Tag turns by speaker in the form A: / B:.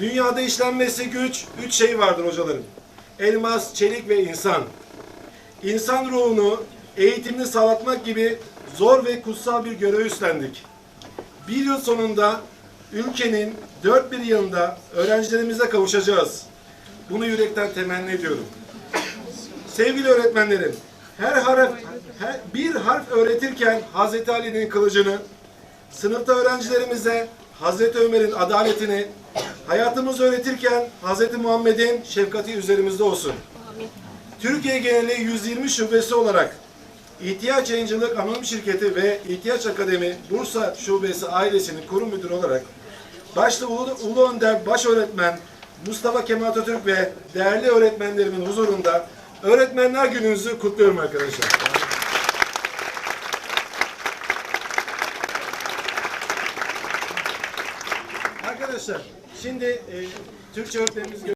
A: Dünyada işlenmesi güç, üç şey vardır hocalarım. Elmas, çelik ve insan. İnsan ruhunu eğitimini sağlatmak gibi zor ve kutsal bir görev üstlendik. Bir yıl sonunda ülkenin dört bir yanında öğrencilerimize kavuşacağız. Bunu yürekten temenni ediyorum. Sevgili öğretmenlerim, her harf, her, bir harf öğretirken Hazreti Ali'nin kılıcını, sınıfta öğrencilerimize Hazreti Ömer'in adaletini, hayatımızı öğretirken Hazreti Muhammed'in şefkati üzerimizde olsun. Türkiye geneli 120 şubesi olarak İhtiyaç Yayıncılık Anonim Şirketi ve İhtiyaç Akademi Bursa Şubesi ailesinin kurum müdürü olarak başta Ulu, Ulu Önder Baş Öğretmen Mustafa Kemal Atatürk ve değerli öğretmenlerimin huzurunda Öğretmenler Gününüzü kutluyorum arkadaşlar. Arkadaşlar şimdi e, Türkçe öğretmenimiz